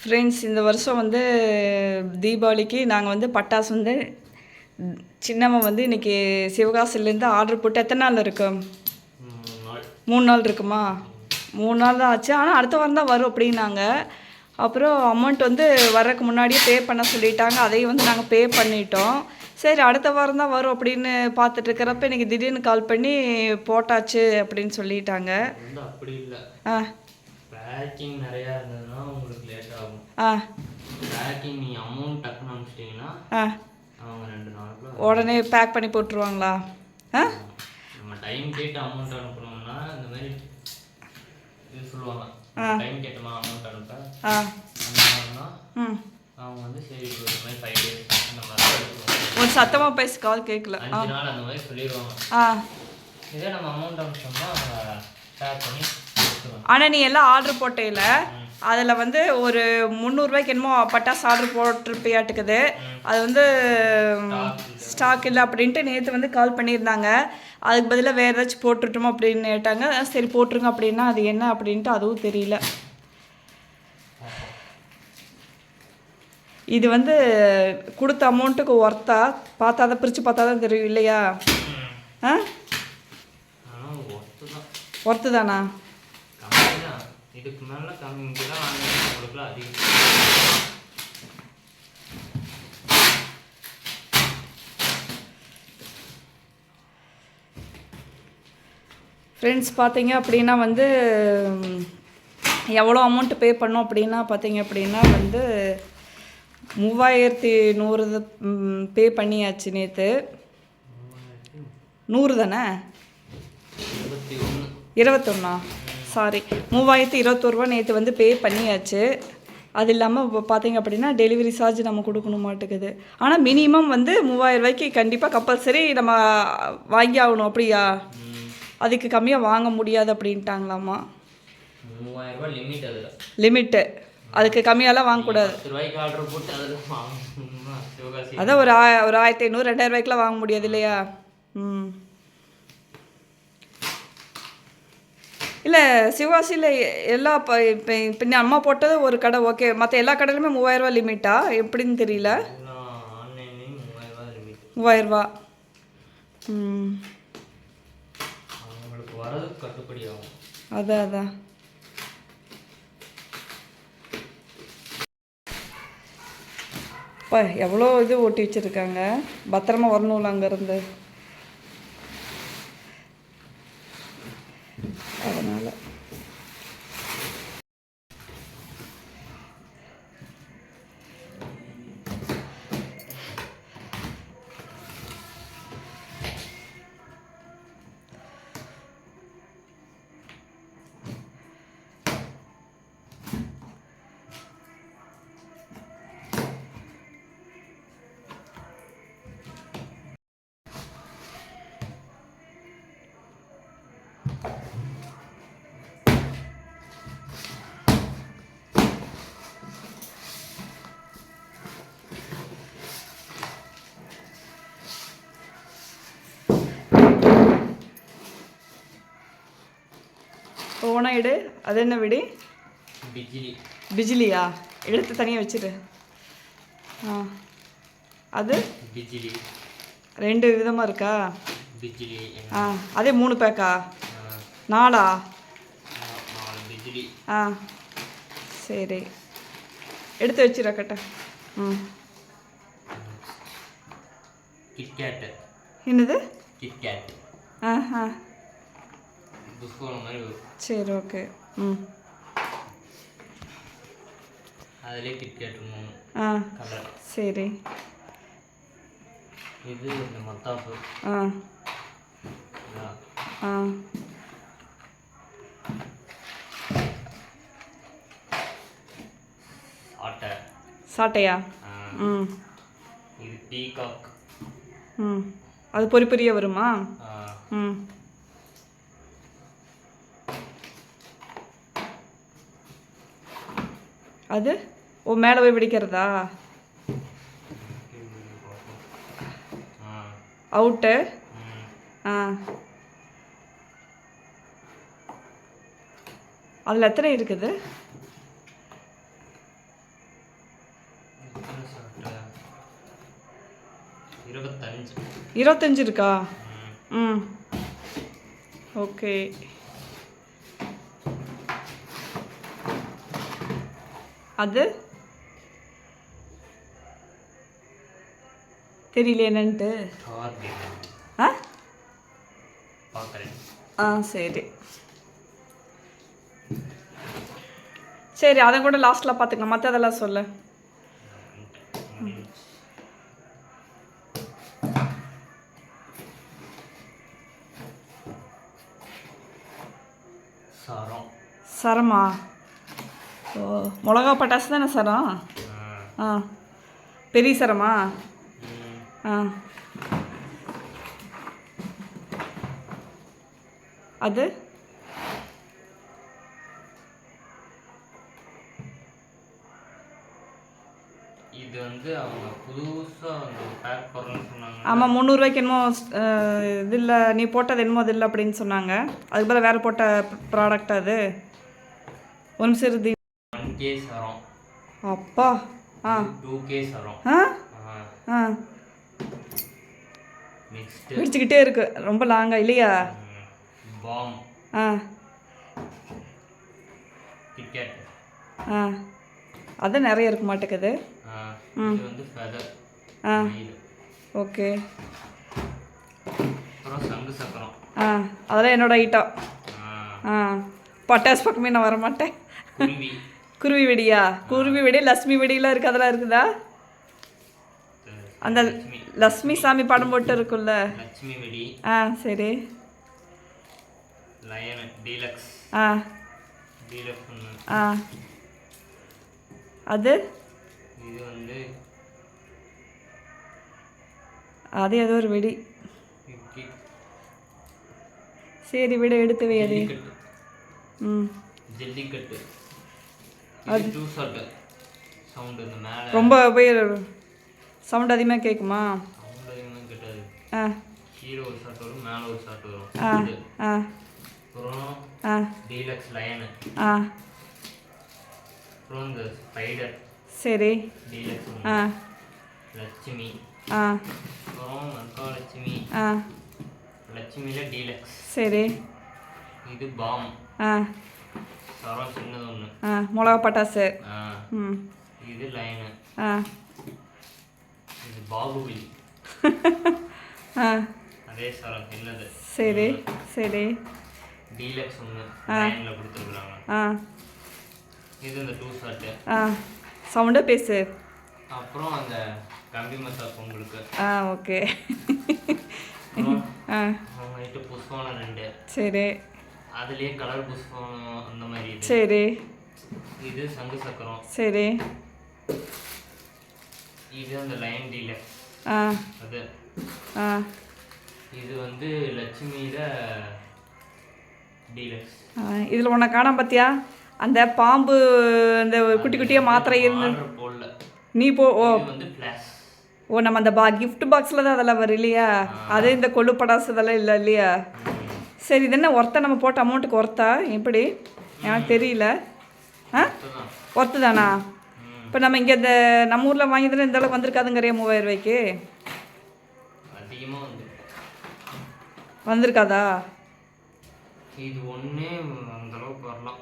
Friends இந்த வருஷம் வந்து தீபாவளிக்கு நாங்கள் வந்து பட்டாசு வந்து சின்னவன் வந்து இன்னைக்கு சிவகாசிலேருந்து ஆர்டர் போட்டு எத்தனை நாள் இருக்கும் மூணு நாள் இருக்குமா? மூணு நாள் தான் ஆச்சு. ஆனால் அடுத்த வாரம் தான் வரும் அப்படின்னாங்க. அப்புறம் அமௌண்ட் வந்து வர்றதுக்கு முன்னாடியே பே பண்ண சொல்லிட்டாங்க. அதையும் வந்து நாங்கள் பே பண்ணிட்டோம். சரி அடுத்த வாரம் தான் வரும் அப்படின்னு பார்த்துட்டு இருக்கிறப்ப எனக்கு திடீர்னு கால் பண்ணி போட்டாச்சு அப்படின்னு சொல்லிட்டாங்க. ஆ. பேக்கிங் நிறையா இருந்ததுன்னா உங்களுக்கு லேட் ஆகும். ஆ. பேக்கிங் நீங்கள் அமௌண்ட் டக்குன்னு அனுப்பிச்சிட்டிங்கன்னா ஆ. அவங்க ரெண்டு நாளுக்குள்ள உடனே பேக் பண்ணி போட்டுருவாங்களா? ஆ? நம்ம டைம் கேட்டு அமௌண்ட் அனுப்பணும்னா இந்த மாதிரி இது சொல்லுவாங்க. டைம் கேட்டோமா அமௌண்ட் அனுப்ப. ஆ. ம். அவங்க வந்து சரி இந்த மாதிரி ஃபைவ் டேஸ் அந்த மாதிரி ஒரு சத்தமாக பேசி கால் கேட்கல அஞ்சு நாள் அந்த மாதிரி சொல்லிடுவாங்க. ஆ. இதே நம்ம அமௌண்ட் அனுப்பிச்சோம்னா அவங்க பேக் பண்ணி ஆனால் நீ எல்லாம் ஆர்டர் போட்டையில அதில் வந்து ஒரு முந்நூறுரூவாய்க்கு என்னமோ பட்டாசு ஆர்டர் போட்டிருப்பியாட்டுக்குது. அது வந்து ஸ்டாக் இல்லை அப்படின்ட்டு நேற்று வந்து கால் பண்ணியிருந்தாங்க. அதுக்கு பதிலாக வேறு ஏதாச்சும் போட்டுட்டோமோ அப்படின்னு கேட்டாங்க. சரி போட்டுருங்க அப்படின்னா அது என்ன அப்படின்ட்டு அதுவும் தெரியல. இது வந்து கொடுத்த அமௌண்ட்டுக்கு ஒர்த்தா பார்த்தா தான் பிரித்து பார்த்தா தான் தெரியும் இல்லையா? ஆ? ஒர்த்து தான் ஒர்த்து தானா கம்மி தான் இதுக்கு மேலே கம்மி தான் வாங்கினா உங்களுக்குலாம் அதிகம் ஃப்ரெண்ட்ஸ் பார்த்தீங்க அப்படின்னா வந்து எவ்வளோ அமௌண்ட் பே பண்ணோம் அப்படின்னா பார்த்தீங்க அப்படின்னா வந்து மூவாயிரத்தி நூறு பே பண்ணியாச்சு நேற்று நூறு தானே? இருபத்தொன்னா? சாரி மூவாயிரத்தி இருபத்தோருவா நேற்று வந்து பே பண்ணியாச்சு. அது இல்லாமல் இப்போ பார்த்தீங்க அப்படின்னா டெலிவரி சார்ஜ் நம்ம கொடுக்கணும் மாட்டேங்குது. ஆனால் மினிமம் வந்து மூவாயிரம் ரூபாய்க்கு கண்டிப்பாக கம்பல்சரி நம்ம வாங்கி ஆகணும் அப்படியா? அதுக்கு கம்மியாக வாங்க முடியாது அப்படின்ட்டாங்களாமா? லிமிட்டு அதுக்கு கம்மியாலாம் வாங்கக்கூடாது அதான் ஒரு ஆய ஒரு ஆயிரத்தி ஐநூறு ரெண்டாயிரம் ரூபாய்க்குலாம் வாங்க முடியாது இல்லையா? ம். இல்லை சிவகாசியில் எல்லா இப்போ இப்போ இப்போ நீ அம்மா போட்டது ஒரு கடை ஓகே மற்ற எல்லா கடையிலுமே மூவாயிரரூவா லிமிட்டா? எப்படின்னு தெரியல. மூவாயிரரூவா ம். அதான் அதான் இப்போ எவ்வளோ இது ஓட்டி வச்சுருக்காங்க? பத்திரமா வரணும்ல அங்கேருந்து. ஓனா எடு அது என்ன விடு? பிஜிலி. பிஜிலியா? எடுத்து தனியாக வச்சிரு. ஆ. அது? பிஜிலி. ரெண்டு விதமாக இருக்கா? பிஜிலி. ஆ. அதே மூணு பேக்கா? நாலா? ஆ சரி. எடுத்து வச்சிரு கட்ட ம் என்னது? கிட்கேட் ஆ மாதிரி வரும். சரி ஓகே ம். அதிலே கிட்கேட் மூணு. ஆ கலர். சரி. இது இந்த மத்தாப்பு. ஆ. ஆ. ஆட்டை சாட்டையா? ம். இது பீகாக். ம். அது பொறி பொரிய வருமா? ம். அது? ஓ மேலே போய் பிடிக்கிறதா? அவுட்டு ஆ. அதில் எத்தனை இருக்குது? இருபத்தஞ்சு இருக்கா? ம். ஓகே. அது? தெரியல என்னன்ட்டு. ஆ? ஆ சரி. சரி அதை கூட லாஸ்ட்டில் பார்த்துக்கலாம் மற்றதெல்லாம் சொல்லு. சரமா? ஓ மிளகா பட்டாசு தானே சரம் ஆ. பெரிய சரமா. ஆ. அது? இது வந்து அவங்க புதுசா வந்து பேக் போடுறேன்னு சொன்னாங்க. ஆமாம் முந்நூறுரூவாய்க்கு என்னமோ இது இல்லை நீ போட்டது என்னமோ அது இல்லை அப்படின்னு சொன்னாங்க. அதுக்கு பதிலா வேறு போட்ட ப்ராடக்ட் அது. ஒரு நிமிஷம் இறுதி ஒன் கே சரம். அப்பா ஆ. டூ கே சரம். ஆ? ஆ. நெக்ஸ்ட் பிடிச்சிக்கிட்டே இருக்கு. ரொம்ப லாங்கா இல்லையா? பாம் ஆ. டிக்கெட் ஆ. அது நிறைய இருக்க மாட்டேங்குது. இது வந்து ஃபெதர் ஆ. ஓகே. அப்புறம் சங்கு சக்கரம். ஆ. அதெல்லாம் என்னோட ஐட்டம் ஆ, பட்டாசு பக்கமே நான் வர மாட்டேன் குருவி வெடியா? குருவி வெடி லட்சுமி வெடியெல்லாம் இருக்கு அதெல்லாம் இருக்குதா? அந்த லட்சுமி சாமி படம் போட்டு வெடி. ஆ சரி. ஆ. ஆ. அது? இது வந்து அது ஏதோ ஒரு வெடி. சரி விட எடுத்து வை அது. ம். ஜல்லிக்கட்டு. மேலே. ரொம்ப போய் சவுண்ட் அதிகமாக கேட்குமா ஆ. கீழே ஒரு ஷாட் வரும் மேலே ஒரு ஷாட் வரும். ஆ ஆ. அப்புறம் ஆ. டீலக்ஸ் லயனு ஆ. அப்புறம் இந்த ஸ்பைடர் சரி. டீலக்ஸ் ஆ. லட்சுமி. ஆ. அப்புறம் மகாலட்சுமி ஆ. லட்சுமியில் டீலக்ஸ் சரி. இது பாம். ஆ. ஆ மிளகா பட்டாசு. ஆ. ம். இது லைனு ஆ. இது பாகுபலி. ஆ. அதே சரம் சின்னது சரி சரி. டீலக்ஸ் ஒன்று லைனில் கொடுத்துருக்குறாங்க. ஆ. இது இந்த டூ ஷர்ட்டு ஆ. சவுண்டாக பேசு. அப்புறம் அந்த கம்பி மசா பொங்கலுக்கு. ஆ ஓகே. ஆ. அவங்ககிட்ட புஷ்பவனம் ரெண்டு. சரி. அதுலேயே கலர் புஷ்பவனம் அந்த மாதிரி இது. சரி. இது சங்கு சக்கரம். சரி. இது அந்த லைன் டீலக்ஸ் ஆ. அது. ஆ. இது வந்து லட்சுமியில் டீலக்ஸ் இதில் உன்னை காணாம பார்த்தியா அந்த பாம்பு அந்த குட்டி குட்டியாக மாத்திரை இருந்து போடல நீ போ ஓ. வந்து ஃப்ளாஷ் ஓ நம்ம அந்த பா gift பாக்ஸில் தான் அதெல்லாம் வரும் இல்லையா? அது இந்த கொள்ளு படாசு இதெல்லாம் இல்லை இல்லையா? சரி இது என்ன ஒர்த்தா நம்ம போட்ட அமௌண்ட்டுக்கு ஒர்த்தா எப்படி? எனக்கு தெரியல. ஆ? ஒர்த்து தானா? இப்போ நம்ம இங்கே இந்த நம்ம ஊரில் வாங்கியதில் இந்த அளவுக்கு வந்திருக்காதுங்கறிய மூவாயிரம் ரூபாய்க்கு? வந்திருக்காதா? இது ஒன்றே அந்த அளவுக்கு வரலாம்.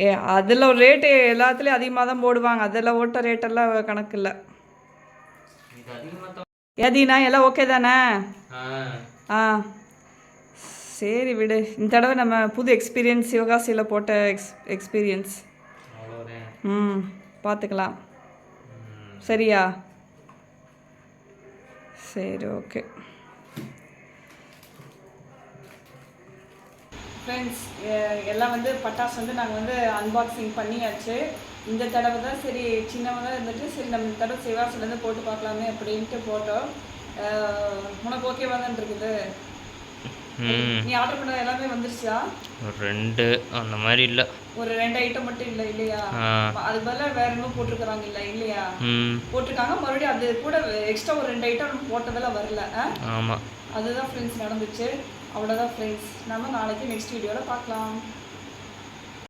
ஏ அதில் ஒரு ரேட்டு எல்லாத்துலேயும் அதிகமாக தான் போடுவாங்க. அதில் ஓட்ட ரேட்டெல்லாம் கணக்கு இல்லை. ஏதீனா எல்லாம் ஓகே தானே? ஆ. ஆ. சரி விடு. இந்த தடவை நம்ம புது எக்ஸ்பீரியன்ஸ் யோகாசியில் போட்ட எக்ஸ் எக்ஸ்பீரியன்ஸ் ம் பார்த்துக்கலாம் சரியா? சரி ஓகே ஃப்ரெண்ட்ஸ் எல்லாம் வந்து பட்டாசு வந்து நாங்கள் வந்து அன்பாக்சிங் பண்ணியாச்சு. இந்த தடவை தான் சரி சின்னவங்க இருந்துட்டு சரி நம்ம இந்த தடவை சிவாசிலேருந்து போட்டு பார்க்கலாமே அப்படின்ட்டு போட்டோம். உனக்கு ஓகேவா தான் இருக்குது? நீ ஆர்டர் பண்ண எல்லாமே வந்துருச்சா? ரெண்டு அந்த மாதிரி இல்லை. ஒரு ரெண்டு ஐட்டம் மட்டும் இல்லை இல்லையா? அது பதிலாக வேற இன்னும் போட்டிருக்கிறாங்க இல்லை இல்லையா? போட்டிருக்காங்க. மறுபடியும் அது கூட எக்ஸ்ட்ரா ஒரு ரெண்டு ஐட்டம் போட்டதெல்லாம் வரல ஆ? ஆமாம் அதுதான் ஃப்ரெண்ட்ஸ் நடந்துச்சு. அவ்வளோதான் ஃப்ரெண்ட்ஸ் நம்ம நாளைக்கு நெக்ஸ்ட் வீடியோவில் பார்க்கலாம்.